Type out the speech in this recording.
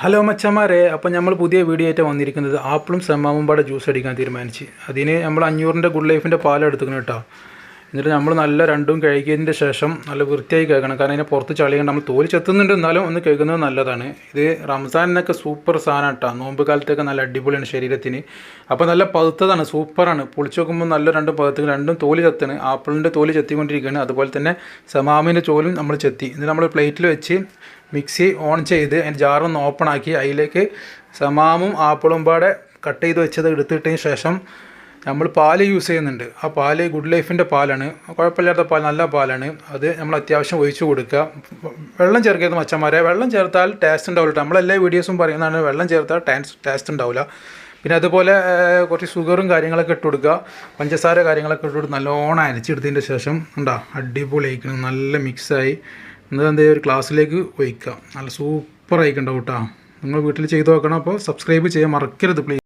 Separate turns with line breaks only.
Hello മച്ചന്മാരെ. അപ്പോൾ നമ്മൾ പുതിയ വീഡിയോ ആയിട്ട് വന്നിരിക്കുന്നത് ആപ്പിളും സെമ്മാവും പാടെ ജ്യൂസ് അടിക്കാൻ തീരുമാനിച്ച്. അതിന് നമ്മൾ അഞ്ഞൂറിന്റെ ഗുഡ് ലൈഫിന്റെ പാൽ എടുത്തുക്കണം കേട്ടോ. എന്നിട്ട് നമ്മൾ നല്ല രണ്ടും കഴുകിയതിന്റെ ശേഷം നല്ല വൃത്തിയായി കേൾക്കണം. കാരണം അതിനെ പുറത്ത് ചളിയുണ്ട് നമ്മൾ തോൽ ചെത്തുന്നുണ്ട് എന്നാലും ഒന്ന് കേൾക്കുന്നത് നല്ലതാണ്. ഇത് റംസാനിനൊക്കെ സൂപ്പർ സാധനം കേട്ടോ. നോമ്പ് കാലത്തൊക്കെ നല്ല അടിപൊളിയാണ് ശരീരത്തിന്. അപ്പോൾ നല്ല പതുത്തതാണ് സൂപ്പറാണ്. പൊളിച്ച് നോക്കുമ്പോൾ നല്ല രണ്ടും പഴുത്ത് രണ്ടും തോലി ചെത്താണ്. ആപ്പിളിന്റെ തോലി ചെത്തിക്കൊണ്ടിരിക്കുകയാണ്. അതുപോലെ തന്നെ സമാമിന്റെ ചോലും നമ്മൾ ചെത്തി. ഇത് നമ്മൾ പ്ലേറ്റിൽ വെച്ച് മിക്സി ഓൺ ചെയ്ത് അതിന്റെ ജാറൊന്ന് ഓപ്പൺ ആക്കി അതിലേക്ക് സമാമും ആപ്പിളും പാടെ കട്ട് ചെയ്ത് വെച്ചത് എടുത്തിട്ടതിന് ശേഷം നമ്മൾ പാൽ യൂസ് ചെയ്യുന്നുണ്ട്. ആ പാൽ ഗുഡ് ലൈഫിന്റെ പാലാണ്. കുഴപ്പമില്ലാത്ത പാൽ നല്ല പാലാണ്. അത് നമ്മൾ അത്യാവശ്യം ഒഴിച്ചു കൊടുക്കുക. വെള്ളം ചേർക്കരുത് മച്ചന്മാരെ. വെള്ളം ചേർത്താൽ ടേസ്റ്റ് ഉണ്ടാവില്ല. നമ്മളെല്ലാ വീഡിയോസും പറയുന്നതാണ് വെള്ളം ചേർത്താൽ ടേസ്റ്റ് ടേസ്റ്റ് ഉണ്ടാവില്ല. പിന്നെ അതുപോലെ കുറച്ച് ഷുഗറും കാര്യങ്ങളൊക്കെ ഇട്ട് കൊടുക്കുക. പഞ്ചസാര കാര്യങ്ങളൊക്കെ ഇട്ട് കൊടുത്ത് നല്ലോണം അരച്ചെടുത്തതിന്റെ ശേഷം ഉണ്ടാ? അടിപൊളിയായിരിക്കണം നല്ല മിക്സായി എന്നിട്ട് എന്ത് ഒരു ക്ലാസ്സിലേക്ക് ഒഴിക്കുക നല്ല സൂപ്പർ ആയിക്കുണ്ടാവും കേട്ടോ. നിങ്ങൾ വീട്ടിൽ ചെയ്ത് നോക്കണം അപ്പോൾ സബ്സ്ക്രൈബ് ചെയ്യാൻ മറക്കരുത് പ്ലീസ്